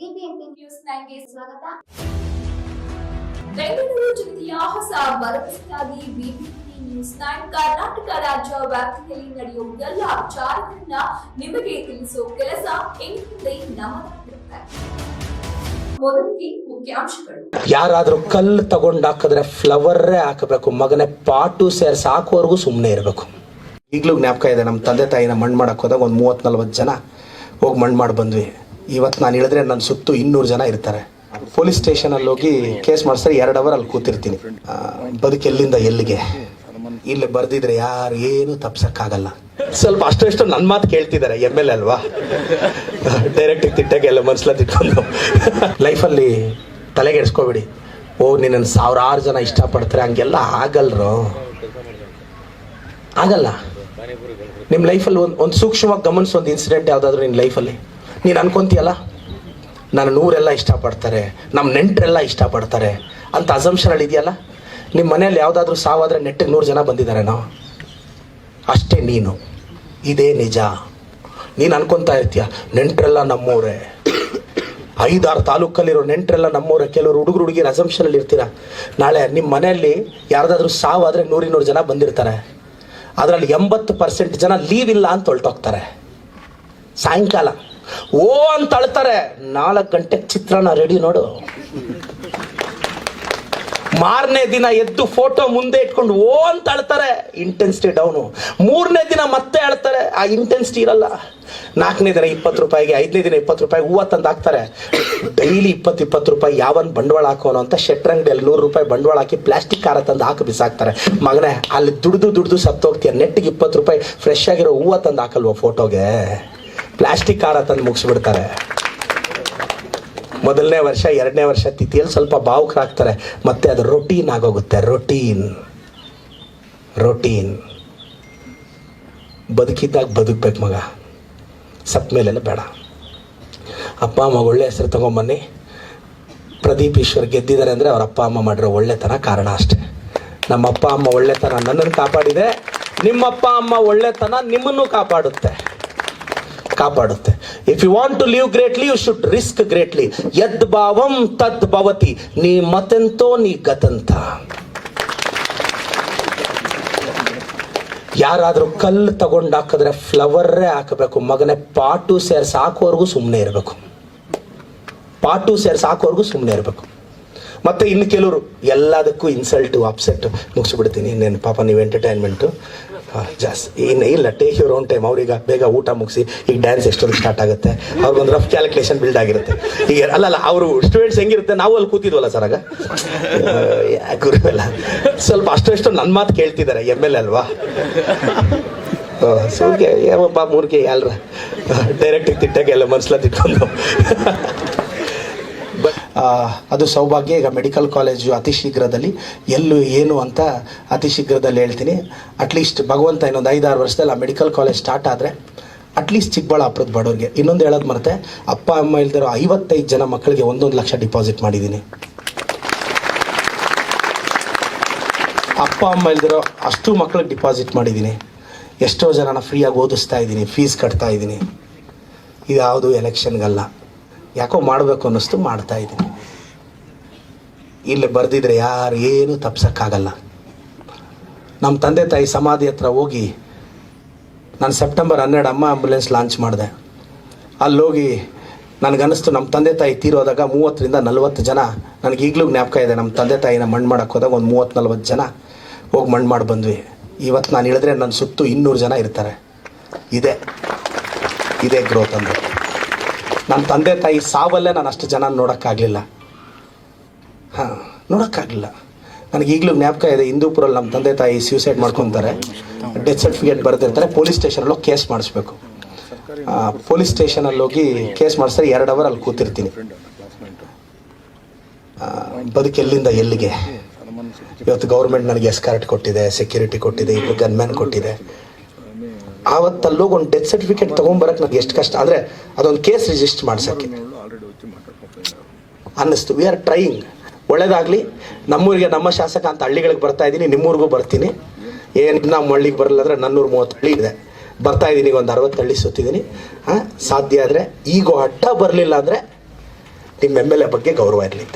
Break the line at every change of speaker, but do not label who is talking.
BBMP news ನೈನ್ಗೆ ಸ್ವಾಗತ.
ಬೆಂಗಳೂರು ಜಿಲ್ಲೆಯ ಹೊಸ ಭರವಸೆಯಾಗಿ ಬಿಬಿಎಂಪಿ ನ್ಯೂಸ್ ನೈನ್ ಕರ್ನಾಟಕ ರಾಜ್ಯ ವ್ಯಾಪ್ತಿಯಲ್ಲಿ ನಡೆಯುವ ಎಲ್ಲ ವಿಚಾರಗಳನ್ನ ನಿಮಗೆ ತಿಳಿಸುವ ಕೆಲಸ ಎಂದಿದೆ
ಯಾರಾದ್ರೂ ಕಲ್ಲು ತಗೊಂಡ್ ಹಾಕಿದ್ರೆ ಫ್ಲವರೇ ಹಾಕಬೇಕು ಮಗನೇ ಪಾಟು ಸೇರ್ ಹಾಕುವವರೆಗೂ ಸುಮ್ಮನೆ ಇರಬೇಕು. ಈಗಲೂ ಜ್ಞಾಪಕ ಇದೆ ನಮ್ಮ ತಂದೆ ತಾಯಿನ ಮಣ್ಣು ಮಾಡಕ್ಕೆ ಹೋದಾಗ ಒಂದು ಮೂವತ್ತು ನಲ್ವತ್ತು ಜನ ಹೋಗಿ ಮಣ್ಣು ಮಾಡಿ ಬಂದ್ವಿ. ಇವತ್ತು ನಾನು ಹೇಳಿದ್ರೆ ನನ್ನ ಸುತ್ತು ಇನ್ನೂರು ಜನ ಇರ್ತಾರೆ. ಪೊಲೀಸ್ ಸ್ಟೇಷನಲ್ಲಿ ಹೋಗಿ ಕೇಸ್ ಮಾಡಿಸ್ತಾರೆ, ಎರಡು ಅವರ್ ಅಲ್ಲಿ ಕೂತಿರ್ತೀನಿ. ಬದುಕೆಲ್ಲಿಂದ ಎಲ್ಲಿಗೆ? ಇಲ್ಲಿ ಬರ್ದಿದ್ರೆ ಯಾರು ಏನು ತಪ್ಸಕ್ಕಾಗಲ್ಲ. ಸ್ವಲ್ಪ ಅಷ್ಟು ಎಷ್ಟು ನನ್ನ ಮಾತು ಕೇಳ್ತಿದ್ದಾರೆ ಎಂ ಎಲ್ ಅಲ್ವಾ? ಡೈರೆಕ್ಟ್ ತಿಟ್ಟಾಗೆಲ್ಲ ಮನ್ಸಲ್ಲ ತಿಟ್ಕೊಂಡು. ಲೈಫಲ್ಲಿ ತಲೆಗೆಡ್ಸ್ಕೊಬಿಡಿ. ಓ ನಿನ್ನ ಸಾವಿರಾರು ಜನ ಇಷ್ಟಪಡ್ತಾರೆ, ಹಂಗೆಲ್ಲ ಆಗಲ್ರು? ಆಗಲ್ಲ. ನಿಮ್ಮ ಲೈಫಲ್ಲಿ ಒಂದು ಒಂದು ಸೂಕ್ಷ್ಮವಾಗಿ ಗಮನಿಸೋ ಒಂದು ಇನ್ಸಿಡೆಂಟ್ ಯಾವುದಾದ್ರೂ ನಿನ್ನ ಲೈಫಲ್ಲಿ ನೀನು ಅನ್ಕೊಂತೀಯಲ್ಲ? ನಾನು ನೂರೆಲ್ಲ ಇಷ್ಟಪಡ್ತಾರೆ ನಮ್ಮ ನೆಂಟರೆಲ್ಲ ಇಷ್ಟಪಡ್ತಾರೆ ಅಂತ ಅಸಂಪ್ಷನಲ್ಲಿ ಇದೆಯಲ್ಲ? ನಿಮ್ಮ ಮನೇಲಿ ಯಾವುದಾದ್ರೂ ಸಾವಾದರೆ ನೆಟ್ಟಿಗೆ ನೂರು ಜನ ಬಂದಿದ್ದಾರೆ ನಾವು ಅಷ್ಟೇ ನೀನು. ಇದೇ ನಿಜ. ನೀನು ಅನ್ಕೊತಾ ಇರ್ತೀಯ, ನೆಂಟರೆಲ್ಲ ನಮ್ಮೂರೇ. ಐದಾರು ತಾಲೂಕಲ್ಲಿರೋ ನೆಂಟರೆಲ್ಲ ನಮ್ಮೂರೇ. ಕೆಲವರು ಹುಡುಗರು ಹುಡುಗಿರ ಅಸಂಪ್ಷನಲ್ಲಿ ಇರ್ತೀರ? ನಾಳೆ ನಿಮ್ಮ ಮನೆಯಲ್ಲಿ ಯಾರ್ದಾದ್ರೂ ಸಾವಾದರೆ ನೂರಿನೂರು ಜನ ಬಂದಿರ್ತಾರೆ. ಅದರಲ್ಲಿ ಎಂಬತ್ತು ಪರ್ಸೆಂಟ್ ಜನ ಲೀವ್ ಇಲ್ಲ ಅಂತ ಹೊರಟೋಗ್ತಾರೆ ಸಾಯಂಕಾಲ. ಓ ಅಂತ ಅಳ್ತಾರೆ. ನಾಲ್ಕು ಗಂಟೆಗೆ ಚಿತ್ರಾನ್ನ ರೆಡಿ ನೋಡು. ಮಾರನೇ ದಿನ ಎದ್ದು ಫೋಟೋ ಮುಂದೆ ಇಟ್ಕೊಂಡು ಓ ಅಂತ ಅಳ್ತಾರೆ. ಇಂಟೆನ್ಸಿಟಿ ಡೌನು ಮೂರನೇ ದಿನ ಮತ್ತೆ ಅಳ್ತಾರೆ. ಆ ಇಂಟೆನ್ಸಿಟಿ ಇರಲ್ಲ. ನಾಲ್ಕನೇ ದಿನ ಇಪ್ಪತ್ತು ರೂಪಾಯಿಗೆ, ಐದನೇ ದಿನ ಇಪ್ಪತ್ತು ರೂಪಾಯಿ ಹೂವ ತಂದು ಹಾಕ್ತಾರೆ. ಡೈಲಿ ಇಪ್ಪತ್ತು ಇಪ್ಪತ್ತು ರೂಪಾಯಿ ಯಾವನ್ ಬಂಡವಾಳ ಹಾಕೋನು ಅಂತ ಶೆಟ್ರಂಗಡಿಯಲ್ಲಿ ನೂರು ರೂಪಾಯಿ ಬಂಡವಾಳ ಹಾಕಿ ಪ್ಲಾಸ್ಟಿಕ್ ಕಾರ ತಂದು ಹಾಕಿ ಬಿಸಾಕ್ತಾರೆ. ಮಗನೇ, ಅಲ್ಲಿ ದುಡ್ದು ದುಡ್ದು ಸತ್ತೋಗ್ತೀಯ. ನೆಟ್ಟಿಗೆ ಇಪ್ಪತ್ತು ರೂಪಾಯಿ ಫ್ರೆಶ್ ಆಗಿರೋ ಹೂವು ತಂದು ಹಾಕಲ್ವ ಫೋಟೋಗೆ ಪ್ಲಾಸ್ಟಿಕ್ ಕಾರ ತಂದು ಮುಗಿಸ್ಬಿಡ್ತಾರೆ. ಮೊದಲನೇ ವರ್ಷ, ಎರಡನೇ ವರ್ಷ ತಿಥಿಯಲ್ಲಿ ಸ್ವಲ್ಪ ಭಾವುಕರಾಗ್ತಾರೆ ಮತ್ತೆ ಅದು ರೊಟೀನ್ ಆಗೋಗುತ್ತೆ ರೊಟೀನ್ ರೊಟೀನ್ ಬದುಕಿದ್ದಾಗ ಬದುಕ್ಬೇಕು ಮಗ. ಸತ್ ಮೇಲೆಲ್ಲ ಬೇಡ. ಅಪ್ಪ, ಅಮ್ಮ ಒಳ್ಳೆ ಹೆಸರು ತಗೊಂಬನ್ನಿ. ಪ್ರದೀಪ್ ಈಶ್ವರ್ ಗೆದ್ದಿದ್ದಾರೆ ಅಂದರೆ ಅವ್ರ ಅಪ್ಪ, ಅಮ್ಮ ಮಾಡಿರೋ ಒಳ್ಳೆತನ ಕಾರಣ ಅಷ್ಟೇ. ನಮ್ಮ ಅಪ್ಪ, ಅಮ್ಮ ಒಳ್ಳೆತನ ನನ್ನನ್ನು ಕಾಪಾಡಿದೆ. ನಿಮ್ಮಪ್ಪ ಅಮ್ಮ ಒಳ್ಳೆತನ ನಿಮ್ಮನ್ನು ಕಾಪಾಡುತ್ತೆ. ಕಾಪಾಡುತ್ತೆ. If you want to live greatly you should risk greatly ಯದ್ ಭಾವಂ, ತದ್ ಭವತಿ. ನೀ ಮತೆಂತೋ, ನೀ ಗತಂತ. ಯಾರಾದರೂ ಕಲ್ಲು ತಗೊಂಡು ಹಾಕಿದ್ರೆ ಫ್ಲವರೇ ಹಾಕಬೇಕು. ಮಗನೇ ಪಾಟು ಸೇರ್ಸಿ ಹಾಕೋವರೆಗೂ ಸುಮ್ಮನೆ ಇರಬೇಕು. ಪಾಟು ಸೇರ್ಸಿ ಹಾಕೋವರೆಗೂ ಸುಮ್ಮನೆ ಇರಬೇಕು. ಮತ್ತೆ ಇನ್ನು ಕೆಲವರು ಎಲ್ಲದಕ್ಕೂ ಇನ್ಸಲ್ಟು ಅಪ್ಸೆಟ್ ಮುಗಿಸ್ಬಿಡ್ತೀನಿ. ಇನ್ನೇನು ಪಾಪ, ನೀವು ಎಂಟರ್ಟೈನ್ಮೆಂಟು ಜಾಸ್ತಿ ಇನ್ನು ಇಲ್ಲ ಟೇಕ್ ಯುವರ್ ಓನ್ ಟೈಮ್ ಅವ್ರೀಗ ಬೇಗ ಊಟ ಮುಗಿಸಿ, ಈಗ ಡ್ಯಾನ್ಸ್ ಎಷ್ಟೊಂದು ಸ್ಟಾರ್ಟ್ ಆಗುತ್ತೆ? ಅವ್ರಿಗೊಂದು ರಫ್ ಕ್ಯಾಲ್ಕುಲೇಷನ್ ಬಿಲ್ಡ್ ಆಗಿರುತ್ತೆ. ಈಗ ಅಲ್ಲಲ್ಲ ಅವರು ಸ್ಟೂಡೆಂಟ್ಸ್ ಹೆಂಗಿರುತ್ತೆ? ನಾವು ಅಲ್ಲಿ ಕೂತಿದ್ವಲ್ಲ ಸರ್ ಆಗ? ಗುರುವಲ್ಲ, ಸ್ವಲ್ಪ ಅಷ್ಟು ನನ್ನ ಮಾತು ಕೇಳ್ತಿದ್ದಾರೆ ಎಂ ಎಲ್ ಅಲ್ವಾ? ಸೂರ್ಗೆ ಯಾವಪ್ಪ ಮೂರ್ಗೆ ಯಾಲ್ರ ಡೈರೆಕ್ಟಿಗೆ ತಿಟ್ಟಾಗೆಲ್ಲ ಮನ್ಸಲ್ಲ ತಿಟ್ಕೊಂಡು ಅದು ಸೌಭಾಗ್ಯ. ಈಗ ಮೆಡಿಕಲ್ ಕಾಲೇಜು ಅತಿ ಶೀಘ್ರದಲ್ಲಿ. ಎಲ್ಲೂ ಏನು ಅಂತ ಅತಿ ಶೀಘ್ರದಲ್ಲಿ ಹೇಳ್ತೀನಿ. ಅಟ್ಲೀಸ್ಟ್ ಭಗವಂತ ಇನ್ನೊಂದು ಐದಾರು ವರ್ಷದಲ್ಲಿ ಆ ಮೆಡಿಕಲ್ ಕಾಲೇಜ್ ಸ್ಟಾರ್ಟ್ ಆದರೆ ಅಟ್ಲೀಸ್ಟ್ ಚಿಕ್ಕಬಳ್ಳಾಪುರದ ಬಡವ್ರಿಗೆ. ಇನ್ನೊಂದು ಹೇಳೋದು ಮರೆತೆ, ಅಪ್ಪ, ಅಮ್ಮ ಇಲ್ದಿರೋ ಐವತ್ತೈದು ಜನ ಮಕ್ಕಳಿಗೆ ಒಂದೊಂದು ಲಕ್ಷ ಡಿಪಾಸಿಟ್ ಮಾಡಿದ್ದೀನಿ. ಅಪ್ಪ, ಅಮ್ಮ ಇಲ್ದಿರೋ ಅಷ್ಟು ಮಕ್ಕಳಿಗೆ ಡಿಪಾಸಿಟ್ ಮಾಡಿದ್ದೀನಿ. ಎಷ್ಟೋ ಜನನ ಫ್ರೀಯಾಗಿ ಓದಿಸ್ತಾ ಇದ್ದೀನಿ ಫೀಸ್ ಕಟ್ತಾ ಇದ್ದೀನಿ. ಇದು ಯಾವುದು ಎಲೆಕ್ಷನ್ಗಲ್ಲ ಯಾಕೋ ಮಾಡಬೇಕು ಅನ್ನಿಸ್ತು, ಮಾಡ್ತಾ ಇದ್ದೀನಿ. ಇಲ್ಲಿ ಬರೆದಿದ್ರೆ ಯಾರು ಏನು ತಪ್ಸಕ್ಕಾಗಲ್ಲ. ನಮ್ಮ ತಂದೆ ತಾಯಿ ಸಮಾಧಿ ಹತ್ರ ಹೋಗಿ ನಾನು ಸೆಪ್ಟೆಂಬರ್ ಹನ್ನೆರಡು ಅಮ್ಮ ಆಂಬ್ಯುಲೆನ್ಸ್ ಲಾಂಚ್ ಮಾಡಿದೆ. ಅಲ್ಲೋಗಿ ನನಗನ್ನಿಸ್ತು ನಮ್ಮ ತಂದೆ ತಾಯಿ ತೀರೋದಾಗ ಮೂವತ್ತರಿಂದ ನಲ್ವತ್ತು ಜನ, ನನಗೆ ಈಗಲೂ ಜ್ಞಾಪಕ ಇದೆ ನಮ್ಮ ತಂದೆ ತಾಯಿನ ಮಣ್ಣು ಮಾಡೋಕ್ಕೆ ಹೋದಾಗ ಒಂದು ಮೂವತ್ತು ನಲ್ವತ್ತು ಜನ ಹೋಗಿ ಮಣ್ಣು ಮಾಡಿ ಬಂದ್ವಿ. ಇವತ್ತು ನಾನು ಹೇಳಿದ್ರೆ ನನ್ನ ಸುತ್ತು ಇನ್ನೂರು ಜನ ಇರ್ತಾರೆ. ಇದೆ. ಇದೇ ಗ್ರೋತ್ ಅಂದರೆ. ನನ್ನ ತಂದೆ ತಾಯಿ ಸಾವಲ್ಲೇ ನಾನು ಅಷ್ಟು ಜನ ನೋಡೋಕ್ಕಾಗಲಿಲ್ಲ. ಹಾಂ, ನೋಡೋಕ್ಕಾಗಲಿಲ್ಲ. ನನಗೆ ಈಗಲೂ ಜ್ಞಾಪಕ ಇದೆ ಹಿಂದೂಪುರಲ್ಲಿ ನಮ್ಮ ತಂದೆ ತಾಯಿ ಸ್ಯೂಸೈಡ್ ಮಾಡ್ಕೊತಾರೆ. ಡೆತ್ ಸರ್ಟಿಫಿಕೇಟ್ ಬರೆದಿರ್ತಾರೆ ಪೊಲೀಸ್ ಸ್ಟೇಷನಲ್ಲಿ ಹೋಗಿ ಕೇಸ್ ಮಾಡಿಸ್ಬೇಕು. ಪೊಲೀಸ್ ಸ್ಟೇಷನಲ್ಲಿ ಹೋಗಿ ಕೇಸ್ ಮಾಡಿಸ್ತಾರೆ, ಎರಡು ಅವರ್ ಅಲ್ಲಿ ಕೂತಿರ್ತೀನಿ. ಬದುಕೆಲ್ಲಿಂದ ಎಲ್ಲಿಗೆ? ಇವತ್ತು ಗೌರ್ಮೆಂಟ್ ನನಗೆ ಎಸ್ಕಾರ್ಟ್ ಕೊಟ್ಟಿದೆ ಸೆಕ್ಯೂರಿಟಿ ಕೊಟ್ಟಿದೆ ಇಬ್ಬರು ಗನ್ಮ್ಯಾನ್ ಕೊಟ್ಟಿದೆ. ಆವತ್ತಲ್ಲೋಗಿ ಒಂದು ಡೆತ್ ಸರ್ಟಿಫಿಕೇಟ್ ತೊಗೊಂಬರಕ್ಕೆ ನನಗೆ ಎಷ್ಟು ಕಷ್ಟ. ಅಂದರೆ ಅದೊಂದು ಕೇಸ್ ರಿಜಿಸ್ಟರ್ ಮಾಡ್ಸೋಕ್ಕೆ. ಅನ್ನಿಸ್ತು. ವಿ ಆರ್ ಟ್ರೈಯಿಂಗ್ ಒಳ್ಳೇದಾಗಲಿ. ನಮ್ಮೂರಿಗೆ ನಮ್ಮ ಶಾಸಕ ಅಂತ ಹಳ್ಳಿಗಳಿಗೆ ಬರ್ತಾ ಇದ್ದೀನಿ. ನಿಮ್ಮೂರಿಗೂ ಬರ್ತೀನಿ. ಏನು ನಮ್ಮ ಹಳ್ಳಿಗೆ ಬರಲ್ಲ ಅಂದರೆ ನನ್ನೂರು ಮೂವತ್ತು ಹಳ್ಳಿ ಇದೆ. ಬರ್ತಾ ಇದ್ದೀನಿ ಈಗ ಒಂದು ಅರವತ್ತು ಹಳ್ಳಿ ಸುತ್ತಿದ್ದೀನಿ. ಹಾಂ ಸಾಧ್ಯ ಆದರೆ ಈಗ ಅಡ್ಡ ಬರಲಿಲ್ಲ ಅಂದರೆ ನಿಮ್ಮ ಎಂ ಎಲ್ ಎ ಬಗ್ಗೆ ಗೌರವ ಇರಲಿ